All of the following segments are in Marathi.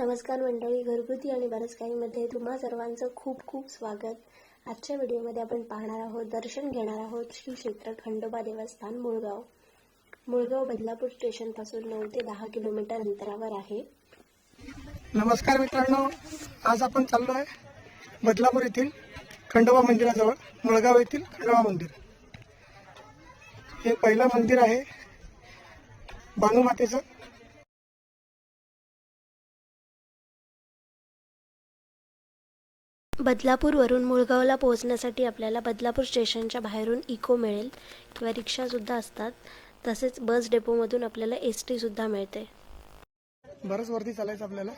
नमस्कार मंडळी घरगुती आणि बरंच काहीमध्ये तुम्हा सर्वांचं खूप खूप स्वागत. आजच्या व्हिडिओमध्ये आपण पाहणार आहोत दर्शन घेणार आहोत श्री क्षेत्र खंडोबा देवस्थान मुळगाव. मुळगाव बदलापूर स्टेशनपासून नऊ ते दहा किलोमीटर अंतरावर आहे. नमस्कार मित्रांनो आज आपण चाललो आहे बदलापूर येथील खंडोबा मंदिराजवळ मुळगाव येथील खंडोबा मंदिर. हे पहिलं मंदिर आहे बानुमातेचं. बदलापूरवरून मुळगावला पोहोचण्यासाठी आपल्याला बदलापूर स्टेशनच्या बाहेरून इको मिळेल किंवा रिक्षासुद्धा असतात. तसेच बस डेपोमधून आपल्याला एस टीसुद्धा मिळते. बरंच वरती चालायचं आपल्याला.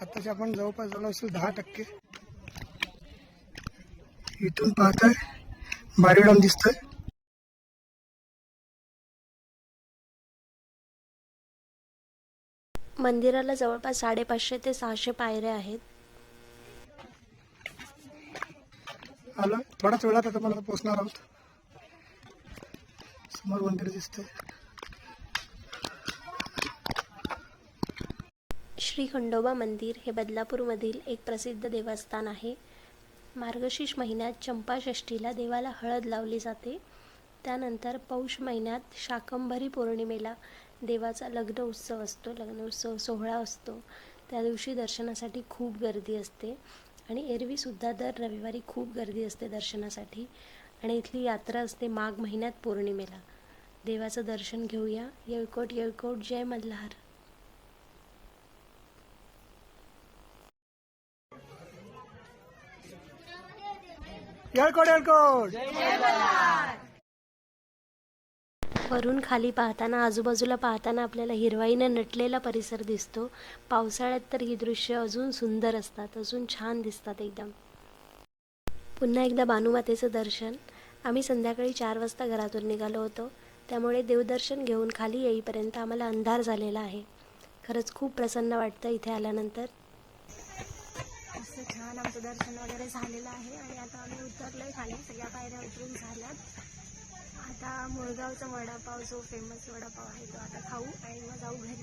आताचे आपण जवळपास झालो असेल दहा टक्के. इथून पाहताय. बारी डॅम दिसतोय. मंदिराला जवळपास साडेपाचशे ते सहाशे पायऱ्या आहेत. आलो. थोड्याच वेळात आता मला पोहोचणार आहोत. समोर मंदिर दिसते श्री खंडोबा मंदिर हे बदलापूरमधील एक प्रसिद्ध देवस्थान आहे. मार्गशीर्ष महिन्यात चंपाषष्ठीला देवाला हळद लावली जाते. त्यानंतर पौष महिन्यात शाकंभरी पौर्णिमेला देवाचा लग्न उत्सव असतो. लग्न उत्सव सोहळा असतो. त्या दिवशी दर्शनासाठी खूप गर्दी असते. आणि एरवीसुद्धा दर रविवारी खूप गर्दी असते दर्शनासाठी. आणि इथली यात्रा असते माघ महिन्यात पौर्णिमेला. देवाचं दर्शन घेऊया. येळकोट येळकोट जय मल्हार. येळकोट येळकोट. वरून खाली पाहताना आजूबाजूला पाहताना आपल्याला हिरवाईनं नटलेला परिसर दिसतो. पावसाळ्यात तर ही दृश्य अजून सुंदर असतात अजून छान दिसतात एकदम. पुन्हा एकदा बानुमातेचं दर्शन. आम्ही संध्याकाळी चार वाजता घरातून निघालो होतो. त्यामुळे देवदर्शन घेऊन खाली येईपर्यंत आम्हाला अंधार झालेला आहे. खरंच खूप प्रसन्न वाटतं इथे आल्यानंतर. असं छान आमचं दर्शन वगैरे झालेलं आहे आणि आता आम्ही उतरलोय खाली. सगळ्या पायऱ्या उतरून झाल्यात. आता मुळगावचा वडापाव जो फेमस वडापाव आहे तो आता खाऊ आणि मग जाऊ घरी.